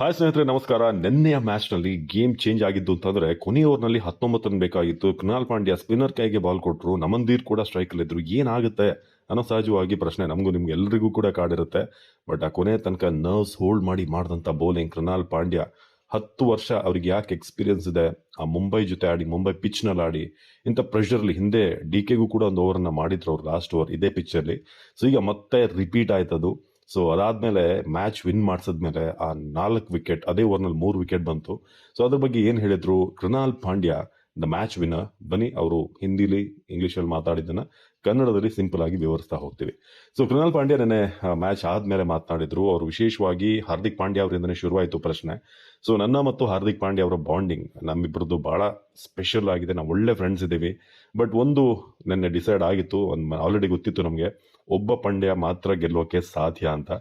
Hi ಸ್ನೇಹಿತರೆ, ನಮಸ್ಕಾರ. ನಿನ್ನೆಯ ಮ್ಯಾಚ್ನಲ್ಲಿ ಗೇಮ್ ಚೇಂಜ್ ಆಗಿದ್ದು ಅಂತಂದ್ರೆ ಕೊನೆಯ ಓವರ್ನಲ್ಲಿ ಹತ್ತೊಂಬತ್ತು ರನ್ ಬೇಕಾಗಿತ್ತು. ಕೃಣಾಲ್ ಪಾಂಡ್ಯ ಸ್ಪಿನ್ನರ್ ಕೈಗೆ ಬಾಲ್ ಕೊಟ್ಟರು ನಮಂದೀರ್ ಕೂಡ ಸ್ಟ್ರೈಕ್ ಇದ್ರು. ಏನಾಗುತ್ತೆ ಅನ್ನೋ ಸಹಜವಾಗಿ ಪ್ರಶ್ನೆ ನಮಗೂ ನಿಮ್ಗೆ ಎಲ್ರಿಗೂ ಕೂಡ ಕಾಡಿರುತ್ತೆ. ಬಟ್ ಆ ಕೊನೆ ತನಕ ನರ್ವ್ಸ್ ಹೋಲ್ಡ್ ಮಾಡಿ ಮಾಡಿದಂಥ ಬೌಲಿಂಗ್ ಕೃಣಾಲ್ ಪಾಂಡ್ಯ ಹತ್ತು ವರ್ಷ ಅವ್ರಿಗೆ ಯಾಕೆ ಎಕ್ಸ್ಪೀರಿಯನ್ಸ್ ಇದೆ? ಆ ಮುಂಬೈ ಜೊತೆ ಆಡಿ, ಮುಂಬೈ ಪಿಚ್ನಲ್ಲಿ ನಲ್ಲಿ ಆಡಿ, ಇಂಥ ಪ್ರೆಷರ್ಲಿ ಹಿಂದೆ ಡಿ ಕೆಗೂ ಕೂಡ ಒಂದು ಓವರನ್ನು ಮಾಡಿದ್ರು ಅವ್ರು ಲಾಸ್ಟ್ ಓವರ್ ಇದೇ ಪಿಚ್ಚಲ್ಲಿ ಸೊ ಈಗ ಮತ್ತೆ ರಿಪೀಟ್ ಆಯ್ತದು. ಸೊ ಅದಾದ್ಮೇಲೆ ಮ್ಯಾಚ್ ವಿನ್ ಮಾಡಿಸಿದ್ಮೇಲೆ ಆ ನಾಲ್ಕು ವಿಕೆಟ್ ಅದೇ ಓವರ್ನಲ್ಲಿ ಮೂರು ವಿಕೆಟ್ ಬಂತು. ಸೊ ಅದ್ರ ಬಗ್ಗೆ ಏನು ಹೇಳಿದ್ರು Krunal Pandya? The match winner ಬನ್ನಿ. ಅವರು ಹಿಂದಿಲಿ, ಇಂಗ್ಲಿಷಲ್ಲಿ ಮಾತಾಡಿದ್ದನ್ನ ಕನ್ನಡದಲ್ಲಿ ಸಿಂಪಲ್ ಆಗಿ ವಿವರಿಸ್ತಾ ಹೋಗ್ತೀವಿ. ಸೊ, ಕೃಣಾಲ್ ಪಾಂಡ್ಯ ನೆನೆ ಮ್ಯಾಚ್ ಆದ್ಮೇಲೆ ಮಾತನಾಡಿದ್ರು. ಅವರು ವಿಶೇಷವಾಗಿ ಹಾರ್ದಿಕ್ ಪಾಂಡ್ಯ ಅವರಿಂದನೇ ಶುರುವಾಯಿತು ಪ್ರಶ್ನೆ. ಸೊ, ನನ್ನ ಮತ್ತು ಹಾರ್ದಿಕ್ ಪಾಂಡ್ಯ ಅವರ ಬಾಂಡಿಂಗ್ ನಮ್ಮಿಬ್ಬರದ್ದು ಬಹಳ ಸ್ಪೆಷಲ್ ಆಗಿದೆ. ನಾವು ಒಳ್ಳೆ ಫ್ರೆಂಡ್ಸ್ ಇದ್ದೀವಿ ಬಟ್ ಒಂದು ನೆನ್ನೆ ಡಿಸೈಡ್ ಆಗಿತ್ತು. ಒಂದು ಆಲ್ರೆಡಿ ಗೊತ್ತಿತ್ತು ನಮಗೆ. ಒಬ್ಬ ಪಾಂಡ್ಯ ಮಾತ್ರ ಗೆಲ್ಲೋಕೆ ಸಾಧ್ಯ ಅಂತ.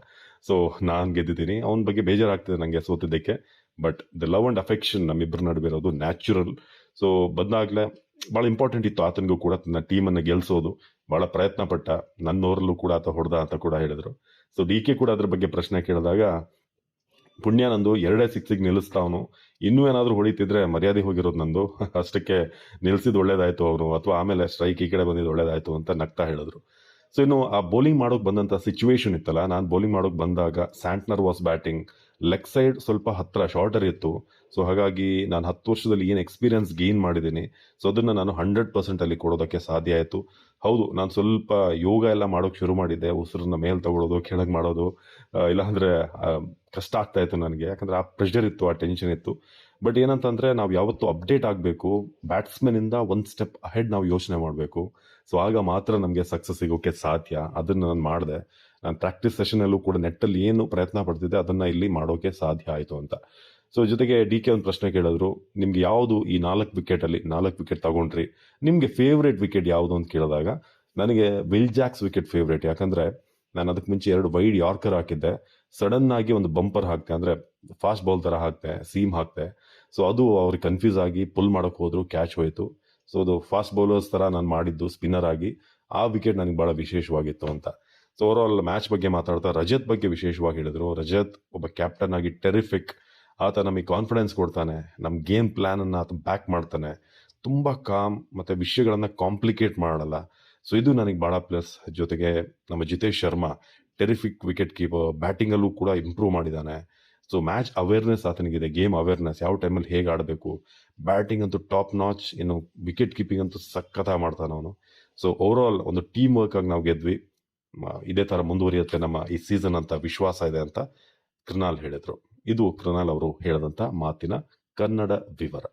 ಸೊ, ನಾನು ಗೆದ್ದಿದ್ದೀನಿ. ಅವನ ಬಗ್ಗೆ ಬೇಜಾರಾಗ್ತಿದೆ ನನಗೆ ಸೋತಿದ್ದಕ್ಕೆ. But the love and affection ನಮ್ಮಿಬ್ಬರ ನಡುವೆ ಇರೋದು ನ್ಯಾಚುರಲ್. ಸೊ ಬಂದಾಗಲೇ ಭಾಳ ಇಂಪಾರ್ಟೆಂಟ್ ಇತ್ತು ಆತನಿಗೂ ಕೂಡ ತನ್ನ ಟೀಮನ್ನು ಗೆಲ್ಲಿಸೋದು ಭಾಳ ಪ್ರಯತ್ನ ಪಟ್ಟ. ನನ್ನೋರಲ್ಲೂ ಕೂಡ ಆತ ಹೊಡೆದ ಅಂತ ಕೂಡ ಹೇಳಿದ್ರು. ಸೊ ಡಿ ಕೆ ಕೂಡ ಅದ್ರ ಬಗ್ಗೆ ಪ್ರಶ್ನೆ ಕೇಳಿದಾಗ, ಪುಣ್ಯ ನಂದು ಎರಡೇ ಸಿಕ್ಸಿಗೆ ನಿಲ್ಲಿಸ್ತಾವನು ಇನ್ನೂ ಏನಾದರೂ ಹೊಡಿತಿದ್ರೆ ಮರ್ಯಾದೆ ಹೋಗಿರೋದು ನಂದು. ಅಷ್ಟಕ್ಕೆ ನಿಲ್ಸಿದ್ ಒಳ್ಳೇದಾಯ್ತು ಅವನು. ಅಥವಾ ಆಮೇಲೆ ಸ್ಟ್ರೈಕ್ ಈ ಕಡೆ ಬಂದಿದ್ದು ಒಳ್ಳೇದಾಯ್ತು ಅಂತ ನಗ್ತಾ ಹೇಳಿದ್ರು. ಸೊ ಇನ್ನು ಆ ಬೌಲಿಂಗ್ ಮಾಡೋಕೆ ಬಂದಂಥ ಸಿಚುವೇಶನ್ ಇತ್ತಲ್ಲ, ನಾನು ಬೌಲಿಂಗ್ ಮಾಡೋಕೆ ಬಂದಾಗ Santner was batting leg side ಸ್ವಲ್ಪ ಹತ್ತಿರ ಶಾರ್ಟರ್ ಇತ್ತು. ಸೊ ಹಾಗಾಗಿ ನಾನು ಹತ್ತು ವರ್ಷದಲ್ಲಿ ಏನು ಎಕ್ಸ್ಪೀರಿಯನ್ಸ್ ಗೇನ್ ಮಾಡಿದ್ದೀನಿ. ಸೊ ಅದನ್ನು ನಾನು ಹಂಡ್ರೆಡ್ ಪರ್ಸೆಂಟಲ್ಲಿ ಕೊಡೋದಕ್ಕೆ ಸಾಧ್ಯ ಆಯಿತು. ಹೌದು, ನಾನು ಸ್ವಲ್ಪ ಯೋಗ ಎಲ್ಲ ಮಾಡೋಕೆ ಶುರು ಮಾಡಿದ್ದೆ. ಉಸಿರನ್ನ ಮೇಲೆ ತಗೊಳ್ಳೋದು ಕೆಳಗೆ ಮಾಡೋದು ಇಲ್ಲಾಂದ್ರೆ ಕಷ್ಟ ಆಗ್ತಾ ಇತ್ತು ನನಗೆ. ಯಾಕಂದ್ರೆ ಆ ಪ್ರೆಷರ್ ಇತ್ತು, ಆ ಟೆನ್ಷನ್ ಇತ್ತು. ಬಟ್ ಏನಂತಂದ್ರೆ, ನಾವು ಯಾವತ್ತೂ ಅಪ್ಡೇಟ್ ಆಗಬೇಕು. ಬ್ಯಾಟ್ಸ್ಮನ್ ಒಂದು ಸ್ಟೆಪ್ ಅಹೆಡ್ ನಾವು ಯೋಚನೆ ಮಾಡಬೇಕು. ಸೊ ಆಗ ಮಾತ್ರ ನಮಗೆ ಸಕ್ಸಸ್ ಸಿಗೋಕೆ ಸಾಧ್ಯ. ಅದನ್ನು ನಾನು ಮಾಡಿದೆ. ನಾನು ಪ್ರಾಕ್ಟೀಸ್ ಸೆಷನಲ್ಲೂ ಕೂಡ ನೆಟ್ಟಲ್ಲಿ ಏನು ಪ್ರಯತ್ನ ಪಡ್ತಿದ್ದೆ, ಅದನ್ನ ಇಲ್ಲಿ ಮಾಡೋಕೆ ಸಾಧ್ಯ ಆಯಿತು ಅಂತ. ಸೊ ಜೊತೆಗೆ ಡಿ ಕೆ ಒಂದು ಪ್ರಶ್ನೆ ಕೇಳಿದ್ರು. ನಿಮ್ಗೆ ಯಾವುದು ಈ ನಾಲ್ಕು ವಿಕೆಟಲ್ಲಿ ನಾಲ್ಕು ವಿಕೆಟ್ ತಗೊಂಡ್ರಿ? ನಿಮಗೆ ಫೇವ್ರೇಟ್ ವಿಕೆಟ್ ಯಾವುದು ಅಂತ ಕೇಳಿದಾಗ, ನನಗೆ ವಿಲ್ ಜಾಕ್ಸ್ ವಿಕೆಟ್ ಫೇವ್ರೇಟ್ ಯಾಕಂದ್ರೆ ನಾನು ಅದಕ್ಕೆ ಮುಂಚೆ ಎರಡು ವೈಡ್ ಯಾರ್ಕರ್ ಹಾಕಿದ್ದೆ. ಸಡನ್ ಆಗಿ ಒಂದು ಬಂಪರ್ ಹಾಕ್ತೆ, ಅಂದ್ರೆ ಫಾಸ್ಟ್ ಬಾಲ್ ತರ ಹಾಕ್ತೆ ಸೀಮ್ ಹಾಕ್ತೆ. ಸೊ ಅದು ಅವ್ರಿಗೆ ಕನ್ಫ್ಯೂಸ್ ಆಗಿ ಪುಲ್ ಮಾಡಕ್ ಹೋದ್ರು ಕ್ಯಾಚ್ ಹೋಯ್ತು. ಸೊ ಅದು ಫಾಸ್ಟ್ ಬೌಲರ್ಸ್ ತರ ನಾನು ಮಾಡಿದ್ದು ಸ್ಪಿನ್ನರ್ ಆಗಿ. ಆ ವಿಕೆಟ್ ನನಗೆ ಬಹಳ ವಿಶೇಷವಾಗಿತ್ತು ಅಂತ. ಸೊ ಓವರ್ ಆಲ್ ಮ್ಯಾಚ್ ಬಗ್ಗೆ ಮಾತಾಡ್ತಾ, ರಜತ್ ಬಗ್ಗೆ ವಿಶೇಷವಾಗಿ ಹೇಳಿದ್ರು. ರಜತ್ ಒಬ್ಬ ಕ್ಯಾಪ್ಟನ್ ಆಗಿ ಟೆರಿಫಿಕ್ ಆತ ನಮಗೆ ಕಾನ್ಫಿಡೆನ್ಸ್ ಕೊಡ್ತಾನೆ ನಮ್ಮ ಗೇಮ್ ಪ್ಲಾನ್ ಅನ್ನ ಆತ ಬ್ಯಾಕ್ ಮಾಡ್ತಾನೆ. ತುಂಬ ಕಾಮ್ ಮತ್ತೆ ವಿಷಯಗಳನ್ನು ಕಾಂಪ್ಲಿಕೇಟ್ ಮಾಡಲ್ಲ. ಸೊ ಇದು ನನಗೆ ಬಹಳ ಪ್ಲಸ್ ಜೊತೆಗೆ ನಮ್ಮ Jitesh Sharma terrific wicket keeper ಬ್ಯಾಟಿಂಗಲ್ಲೂ ಕೂಡ ಇಂಪ್ರೂವ್ ಮಾಡಿದ್ದಾನೆ ಸೊ ಮ್ಯಾಚ್ ಅವೇರ್ನೆಸ್ ಆತನಿಗಿದೆ ಗೇಮ್ ಅವೇರ್ನೆಸ್ ಯಾವ ಟೈಮಲ್ಲಿ ಹೇಗೆ ಆಡಬೇಕು. ಬ್ಯಾಟಿಂಗ್ ಅಂತೂ ಟಾಪ್ ನಾಚ್ ಇನ್ನು ವಿಕೆಟ್ ಕೀಪಿಂಗ್ ಅಂತೂ ಸಖತ್ತಾಗಿ ಮಾಡ್ತಾನೆ ಅವನು. ಸೊ ಓವರ್ ಆಲ್ ಒಂದು ಟೀಮ್ ವರ್ಕ್ ಆಗಿ ನಾವು ಗೆದ್ವಿ. ಇದೇ ತರ ಮುಂದುವರಿಯುತ್ತೆ ನಮ್ಮ ಈ ಸೀಸನ್ ಅಂತ ವಿಶ್ವಾಸ ಇದೆ ಅಂತ ಕೃನಾಲ್ ಹೇಳಿದ್ರು. ಇದು ಕೃಣಾಲ್ ಅವರು ಹೇಳಿದಂತ ಮಾತಿನ ಕನ್ನಡ ವಿವರ.